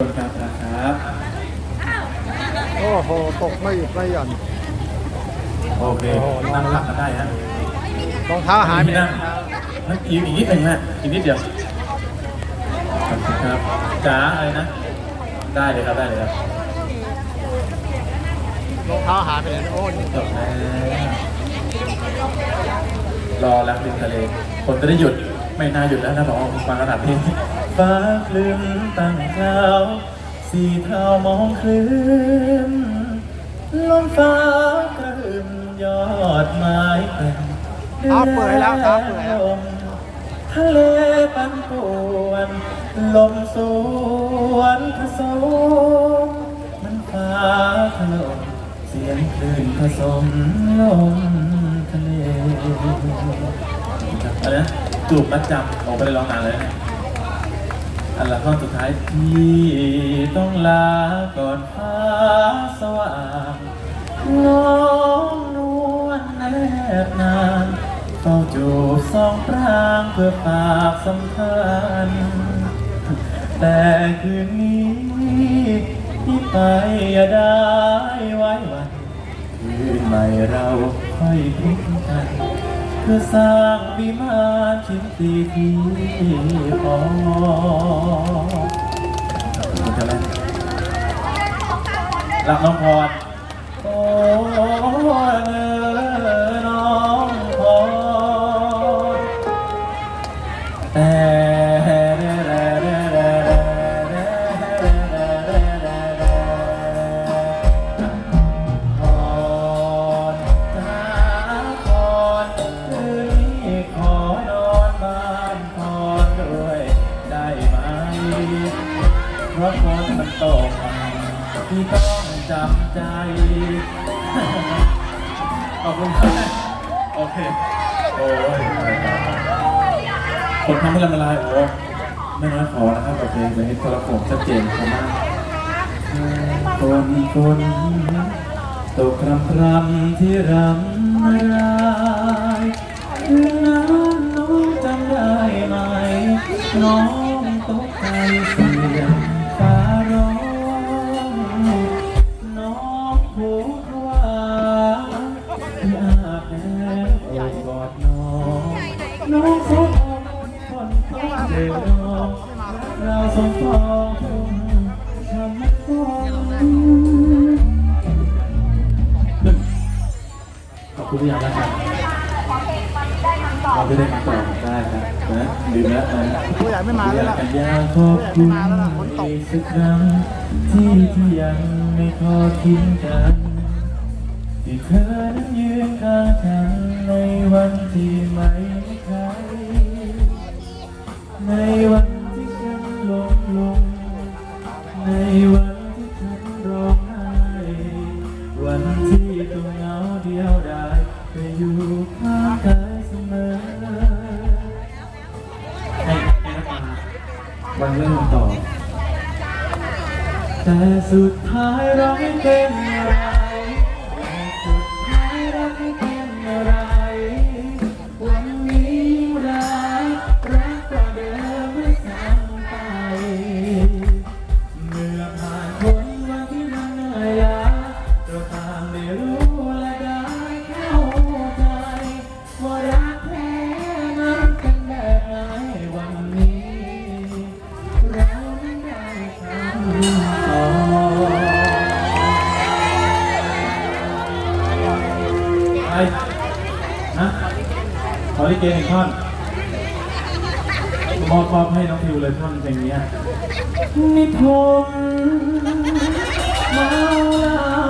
ครับนะครับโอ้โห ตกไม่หยุดไม่หย่อนโอเคนั่งพักกันได้ฮะรองเท้าหายไปไหนนั่งอีกอีกนิดหนึ่งฮะอีกนิดเดียวขอบคุณครับจ๋าอะไรนะ ได้เลยครับได้เลยครับรองเท้าหายไปไหนโอ้ยจบแล้วรอแล้วริมทะเลฝนจะได้หยุดไม่น่าหยุดแล้วนะบอกว่าฟังขนาดนี้ ฟ้าคลึ้มตั้งเช้าสีเทามองคลื่นลมฟ้ากระหึ่มยอดไม้เป็นเท้าเปื่อยแล้วเท้าเปื่อยแล้ว ทะเลปันป่วน ลมสวนผสมมันฟ้าถล่มเสียงคลื่นผสมลมทะเลอะไรนะจูบประจำออกไปร้องนานเลย อันละข้อสุดท้ายที่ต้องลาก่อนฟ้าสว่างน้องนวลแนบนานเฝ้าจูบสองพรางเพื่อฝากสัมพันธ์แต่คืนนี้ที่ไปอย่าได้ไว้วันคืนใหม่เราค่อยพบกัน เพื่อสร้างวิมานชิ้นตีที่พอขอบคุณครับแม่รักน้องพรโอ้เนอ ที่ต้องจำใจ ขอบคุณครับโอเค โอ้ยคนทำให้ละลายโอ้ไม่น้อยขอนะครับโอเคเลยให้โทรโขงชัดเจนมากฝนฝนตกครำครำที่รำไรคืนนั้นน้องจำได้ไหม น้องตกใจ องผูกว่าที่อาบแน้ำโอบกอดน้องน้องสมคนต้องเดินน้องเราสมปองทุ่งทำให้ฟองขอบคุณที่ยังรักกัน เราจะได้มาต่อได้ครับนะดื่มแล้วนะผู้ใหญ่ไม่มาแล้วล่ะอยากขอบคุณอีกสักครั้งที่ที่ยังไม่ทอดทิ้งกันที่เธอนั้นยืนข้างฉันในวันที่ แต่สุดท้ายเราไม่เป็น ไปฮะขอลิเกหนึ่งท่อนมอบมอบให้น้องพิวเลยท่อนเพลงนี้นิพนธ์มาเล่า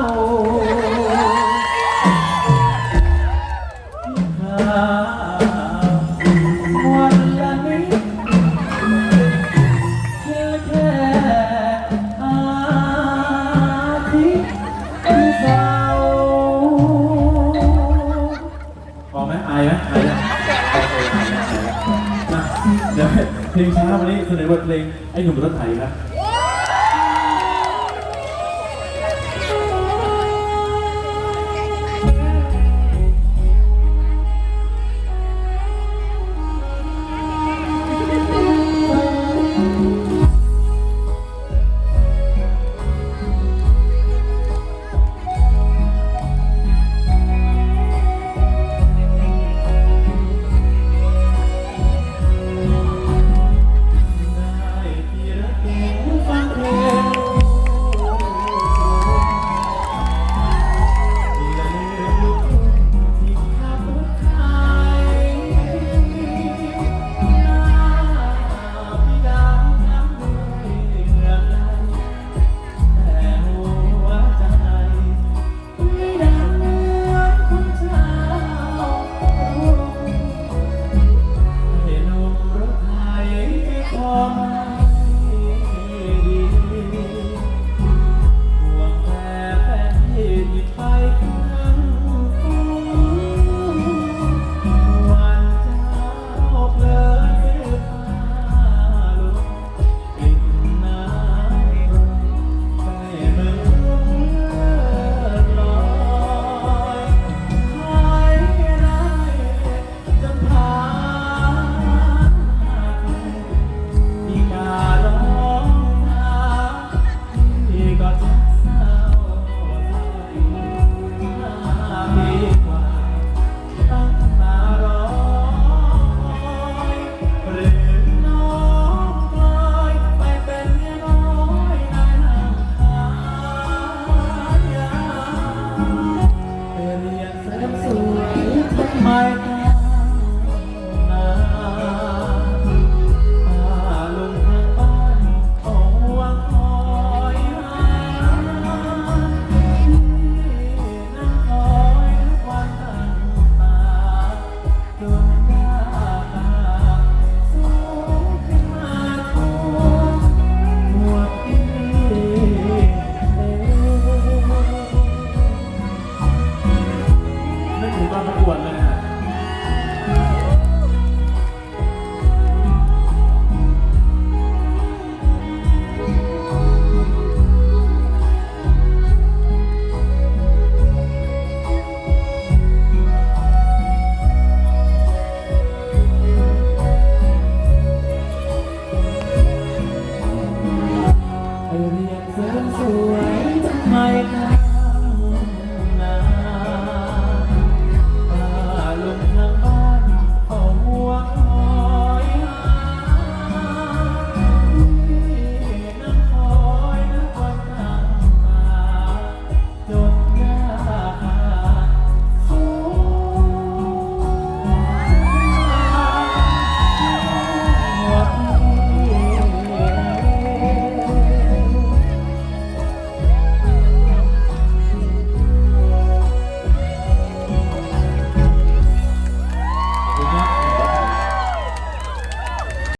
วันายไหมอายไหมโอเคอายแล้วอายแล้วมาเดี๋ยวเพลงช้าวันนี้เสนอบทเพลงไอ้หนุ่มรถไถครับ